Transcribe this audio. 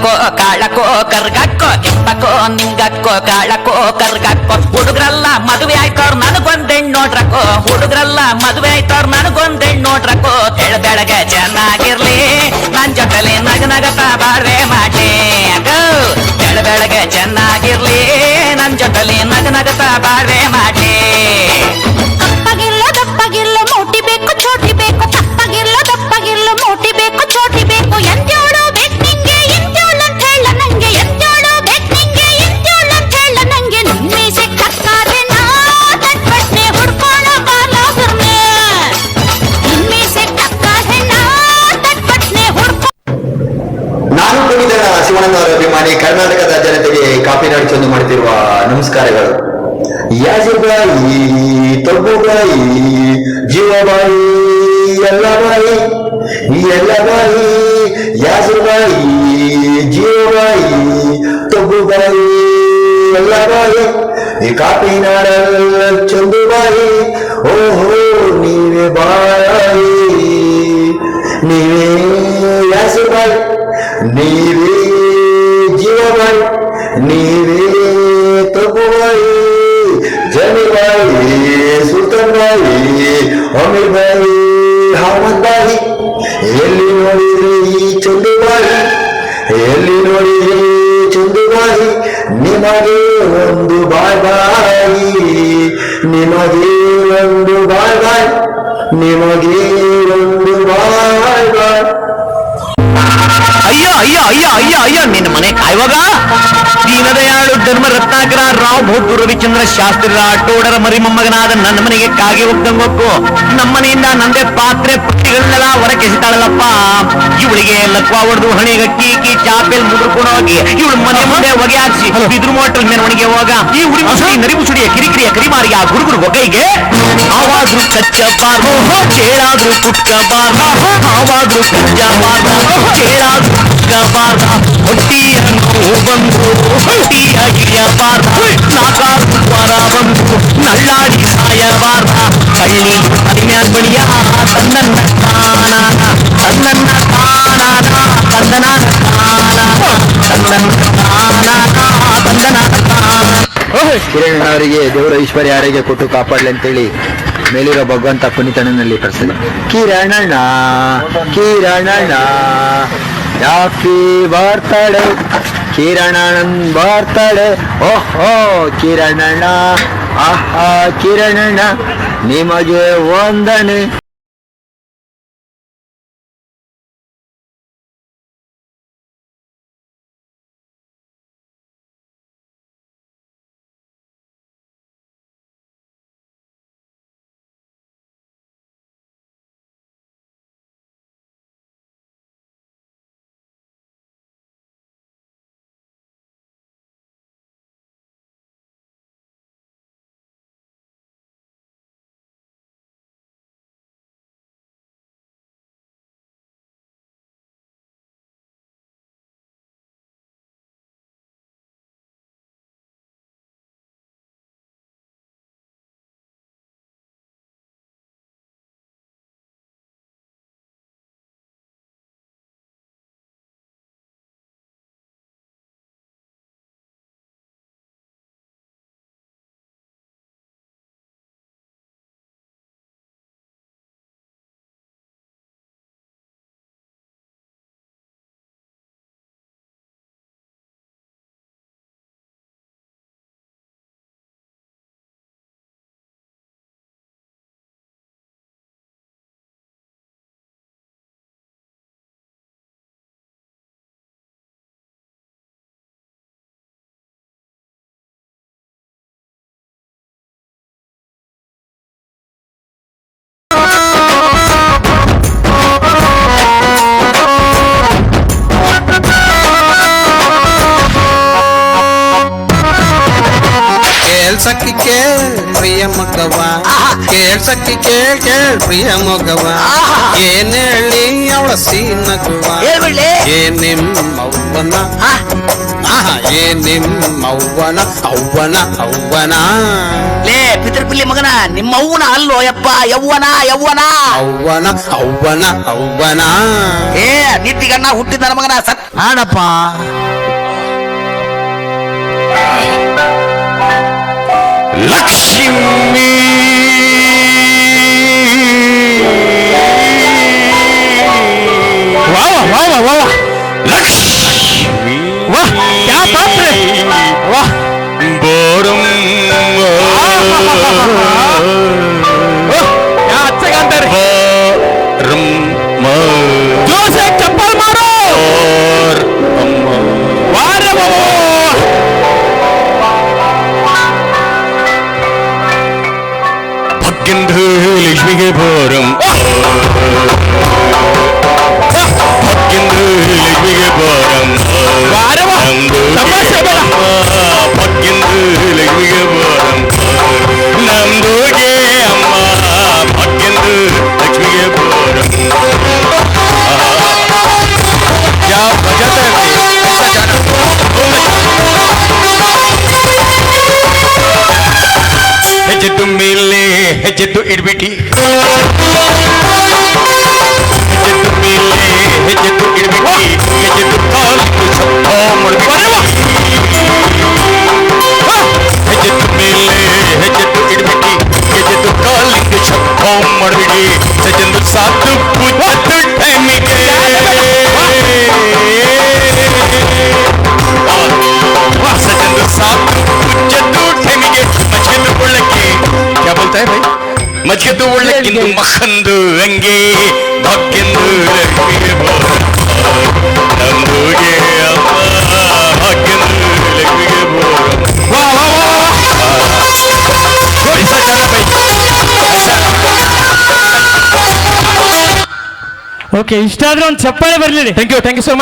ನಿಂಗಕ್ಕೋ ಕಾಳಕ್ಕೋ ಕರ್ಗಕ್ಕೋ ಕೆಂಪಕ್ಕೋ ನಿಂಗಕ್ಕೋ ಕಾಳಕ್ಕೋ ಕರ್ಗಕ್ಕೋ. ಹುಡುಗ್ರಲ್ಲ ಮದುವೆ ಆಯ್ತವ್ರ ನನಗೊಂದೆಣ್ಣು ನೋಡ್ರಕ್ಕೋ ಹುಡುಗ್ರಲ್ಲ ಮದುವೆ ಆಯ್ತವ್ರ ನನಗೊಂದೆಣ್ಣು ನೋಡ್ರಕ್ಕೋ ತೆಳ ಬೆಳಗ್ಗೆ ಚೆನ್ನಾಗಿರ್ಲಿ. ನನ್ ಜೊತೆಲಿ ನಗ ನಗತ ಬಾಳ್ವೆ ಮಾಡಿ ಬೆಳಗ್ಗೆ ಚೆನ್ನಾಗಿರ್ಲಿ. ನನ್ ಜೊತೆಲಿ ನಗ ನಗತ ಬಾಳ್ವೆ ಮಾಡ್ಲಿ. ನಾಡು ಚಂದು ಮಾಡುತ್ತಿರುವ ನಮಸ್ಕಾರಗಳು ಯಾಜಿಬಾಯಿ ತೊಬ್ಬುಬಾಯಿ ಜೀವಬಾಯಿ ಎಲ್ಲ ಬಾಯಿ ಎಲ್ಲ ಬಾಯಿ ಯಾಜಿಬಾಯಿ ಜೀವಬಾಯಿ ತೊಬ್ಬುಬಾಯಿ ಎಲ್ಲ ಬಾಯಿ ಈ ಕಾಫಿ ನಾಡಲ್ಲ ಚಂದುಬಾಯಿ ಓಹೋ ನೀವೇ ಬಾಯಿ ನೀವೇ ಯಾಸುಬಾಯಿ ನೀವೇ ಜೀವಬಾಯಿ ನೀವೇ ತಗುಬಾಯಿ ಜನಿಬಾಯಿ ಸುಲ್ತಾನ್ಬಾಯಿ ಅಮೀರ್ಬಾಯಿ ಅಹಮದ್ಬಾಯಿ ಎಲ್ಲಿ ನೋಡಿದ್ರಿ ಈ ಚಂದುಬಾಯಿ ಎಲ್ಲಿ ನೋಡಿದ್ರಿ ಚಂದುಬಾಯಿ ನಿಮಗೆ ಒಂದು ಬಾಯ್ ಬಾಯಿ ನಿಮಗೆ ಒಂದು ಬಾಯ್ ಬಾಯ್ ನಿಮಗೆ ಒಂದು ಬಾಯ್ ಬಾಯ್ ಅಯ್ಯೋ ಅಯ್ಯೋ ಅಯ್ಯೋ ಅಯ್ಯೋ ನಿನ್ನ ಮನೆ. ಕಾಯುವಾಗ ದೀನದಯಾಳು ಧರ್ಮ ರತ್ನಾಕರ ರಾವ್ ಭೂತು ರವಿಚಂದ್ರ ಶಾಸ್ತ್ರಿ ಟೋಡರ ಮರಿಮೊಮ್ಮಗನಾದ ನನ್ನ ಮನೆಗೆ ಕಾಗೆ ಹೋಗ್ದಂಗೊಕ್ಕು ನಮ್ಮನೆಯಿಂದ ನಂದೇ ಪಾತ್ರೆ ಪುಟ್ಟಿಗಳನ್ನೆಲ್ಲ ಹೊರಕೆಸಿತಾಳಲ್ಲಪ್ಪ ಇವಳಿಗೆ ಲಕ್ವ ಹೊಡೆದು ಹಣಿಗಕ್ಕಿ ಕಿ ಚಾಪೆಲ್ ಮುದುರ್ಕೊಂಡು ಹೋಗಿ ಇವಳು ಮನೆ ಮುಂದೆ ಹೊಗೆ ಹಾಕ್ಸಿ ಬಿದ್ರು ಮೋಟಲ್ ಮೆರವಣಿಗೆ ಹೋಗ. ಈ ಹುಡುಗಿ ಮುಸುಡಿ ನರಿ ಮುಸುಡಿಯ ಕಿರಿಕಿರಿಯ ಕರಿಮಾರಿಯ ಗುರುಗುರು ಹೊಗೈಗೆ ಆವಾದ್ರೂ ಕಚ್ಚಬಾರ್ದು ಚೇಳಾದ್ರೂ ಕುಟ್ಕಬಾರ್ದು ಆವಾದ್ರೂ ಕಚ್ಚಬಾರ್ದು ಚೇಳಾದ್ರೂ ಕುಟ್ಕಬಾರ್ದ ಹೊಟ್ಟಿಯ ನೋವು ಬಂದು ಹೊಟ್ಟಿಯ ಗಿಳಿಯಬಾರ್ದ ನಾಕಾರು ವರ ಬಂದು ನಳ್ಳಾಡಿ ಸಾಯಬಾರ್ದ ಹಳ್ಳಿ ಅರಿಮ್ಯಾಲ್ ಬಳಿಯ ತನ್ನನ್ನ ತಾನ ತನ್ನನ್ನ ತಾನ ತಂದನ ತಾನ ತಾನ ತಂದನ ತಾನ ಕಿರಣ್ ಅವರಿಗೆ ದೇವರ ಐಶ್ವರ್ಯ ಆರೋಗ್ಯ ಕೊಟ್ಟು ಕಾಪಾಡ್ಲಿ ಅಂತೇಳಿ ಮೇಲಿರೋ ಭಗವಂತ ಪುನೀತನಲ್ಲಿ ಪ್ರಸಿದ್ಧ ಕಿರಣಣ್ಣ ಕಿರಣಣ್ಣ, ಯಾಕೆ ಬರ್ತಾಳೆ ಕಿರಣಣನ್ ಬರ್ತಾಳೆ ಓಹೋ, ಕಿರಣಣ್ಣ. ಆಹಾ, ಕಿರಣಣ್ಣ, ನಿಮಗೆ ವಂದನೆ. ಕೇಳ್ಸಕ್ಕೆ ಪ್ರಿಯ ಮಗವ. ಕೇಳ್ಸಕ್ಕೆ ಕೇಳ್ ಕೇಳ್ ಪ್ರಿಯ ಮಗವ. ಏನ್ ಹೇಳಿ ಅವಳ ಸೀನಗುವ ಏನಿಮ್ಮವ್ವನ ಏ ನಿಮ್ಮವ್ವನ ಆಹಾ ಏ ನಿಮ್ಮವ್ವನ ಅವ್ವನ ಅವ್ವನ. ಲೇ ಪಿತೃಪಿಲ್ಲಿ ಮಗನ ನಿಮ್ಮ ಅವ್ವನ ಅಲ್ಲೋ ಯಪ್ಪ ಯವ್ವನ ಯವ್ವನ. ಅವ್ವನ ಅವ್ವನ ಅವ್ವನ. ಏ ನಿಟ್ಟಿಗಣ್ಣ ಹುಟ್ಟಿದ ನನ್ನ ಮಗನ ಸತ್ ಹಾಡಪ್ಪ. Lakshmi. Wow wow wow मिले है जद्दू इडबिटी ಮಜದು ಒಳಗಿಂದು ಮಖಂದು ಅಂಗೆ ನಕ್ಕೆಂದು ಲಕ್ಕಿಗೆ ನಂಬುಗೆ ಅಮ್ಮ ಹಾಕೆಂದು ಲಕ್ಕಿಗೆ ವಾ ವಾ ವಾ ಐಸಾ ಜನ ಬೈ ಓಕೆ ಇಷ್ಟ ಆದ್ರೆ ಒಂದು ಚಪ್ಪಾಳೆ ಬರಲಿ thank you thank you sir